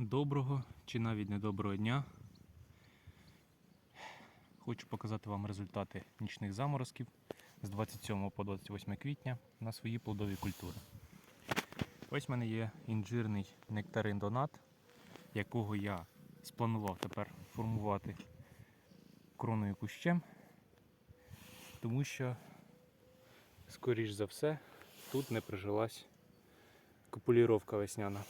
Доброго чи навіть недоброго дня. Хочу показати вам результати нічних заморозків з 27 по 28 квітня на свої плодові культури. Ось в мене є інжирний нектарин донат, якого я спланував тепер формувати кроною кущем, тому що, скоріш за все, тут не прижилась копуліровка весняна.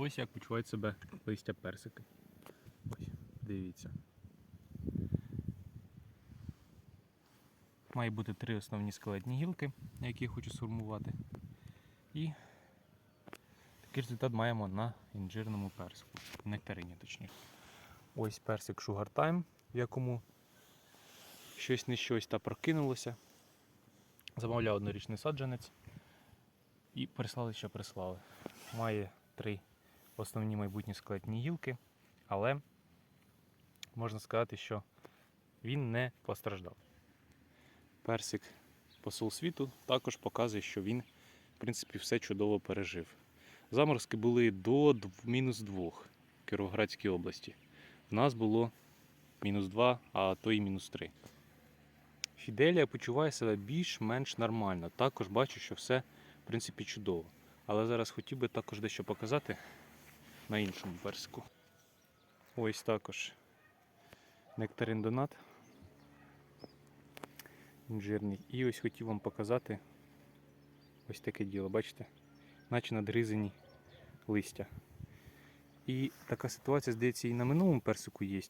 Ось як почувають себе листя персики. Ось, дивіться. Має бути три основні скелетні гілки, які я хочу сформувати. І такий результат маємо на інжирному персику. Нектарині точніше. Ось персик Sugar Time, в якому щось не щось та прокинулося. Замовляв однорічний саджанець і прислали, що прислали. Має три основні майбутні скелетні гілки, але можна сказати, що він не постраждав. Персик посол світу також показує, що він, в принципі, все чудово пережив. Заморозки були до мінус 2 в Кіровоградській області. В нас було мінус 2, а то і мінус 3. Фіделія почуває себе більш-менш нормально. Також бачу, що все в принципі чудово. Але зараз хотів би також дещо показати на іншому персику. Ось також нектарин донат інжирний. І ось хотів вам показати ось таке діло, бачите? Наче надризані листя. І така ситуація, здається, і на минулому персику є.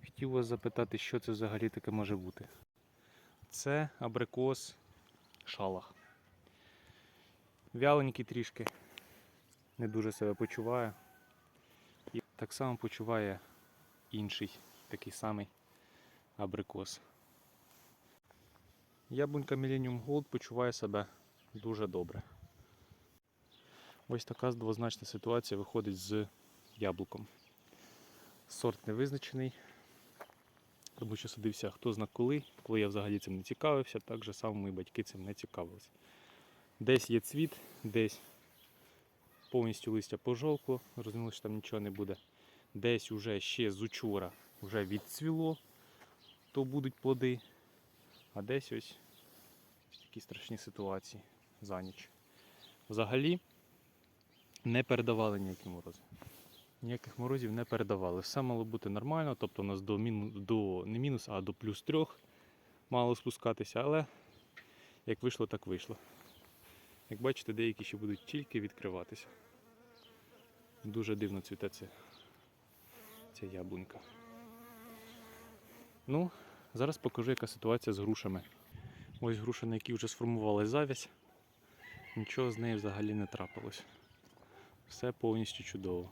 Хотів вас запитати, що це взагалі таке може бути. Це абрикос шалах. Вяленький трішки, не дуже себе почуває. І так само почуває інший такий самий абрикос. Яблунька Millennium Gold почуває себе дуже добре. Ось така двозначна ситуація виходить з яблуком. Сорт не визначений, тому що садився хто зна коли, коли я взагалі цим не цікавився, так же само мої батьки цим не цікавилися. Десь є цвіт, десь повністю листя пожовкло, розуміло, що там нічого не буде. Десь уже ще з учора вже відцвіло, то будуть плоди. А десь ось такі страшні ситуації за ніч. Взагалі не передавали ніякі морози. Ніяких морозів не передавали. Все мало бути нормально, тобто у нас до, міну, до не мінус, а до плюс трьох мало спускатися, але як вийшло, так вийшло. Як бачите, деякі ще будуть тільки відкриватися. Дуже дивно цвіте це, ця яблунька. Ну, зараз покажу, яка ситуація з грушами. Ось груша, на якій вже сформувалась завязь. Нічого з нею взагалі не трапилось. Все повністю чудово.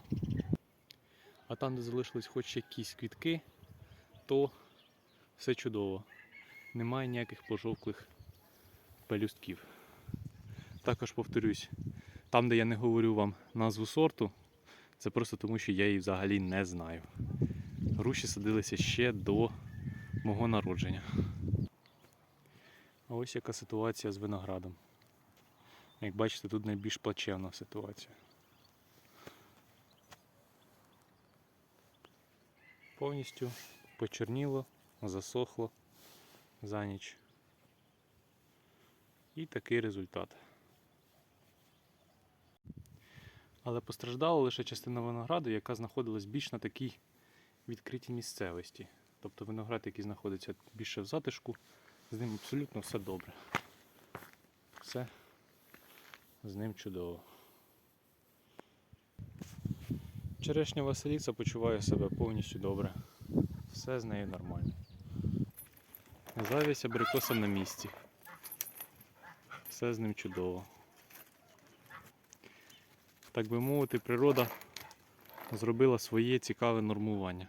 А там, де залишились хоч якісь квітки, то все чудово. Немає ніяких пожовклих пелюстків. Також повторюсь, там, де я не говорю вам назву сорту, це просто тому, що я її взагалі не знаю. Груші садилися ще до мого народження. А ось яка ситуація з виноградом. Як бачите, тут найбільш плачевна ситуація. Повністю почерніло, засохло за ніч. І такий результат. Але постраждала лише частина винограду, яка знаходилась більш на такій відкритій місцевості. Тобто виноград, який знаходиться більше в затишку, з ним абсолютно все добре. Все з ним чудово. Черешня Василіця почуває себе повністю добре. Все з нею нормально. Завість абрикоса на місці. Все з ним чудово. Так би мовити, природа зробила своє цікаве нормування.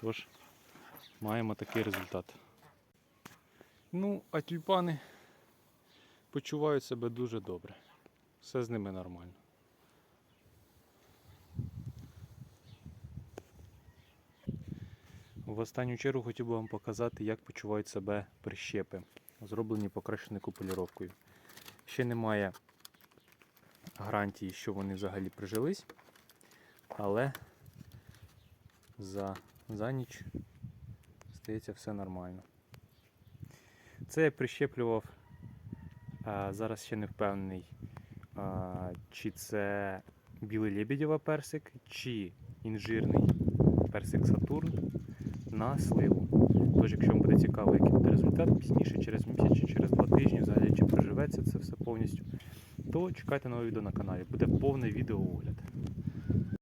Тож маємо такий результат. Ну, а тюльпани почувають себе дуже добре. Все з ними нормально. В останню чергу хотів би вам показати, як почувають себе прищепи, зроблені покращеною купуліровкою. Ще немає гарантії, що вони взагалі прижились, але за, за ніч стається все нормально. Це я прищеплював, а, зараз ще не впевнений, а, чи це білий лебедєва персик, чи інжирний персик Сатурн на сливу. Тож, якщо вам буде цікаво, який буде результат пізніше, через місяць чи через два тижні, взагалі чи приживеться це все повністю, то чекайте нове відео на каналі. Буде повний відеоогляд.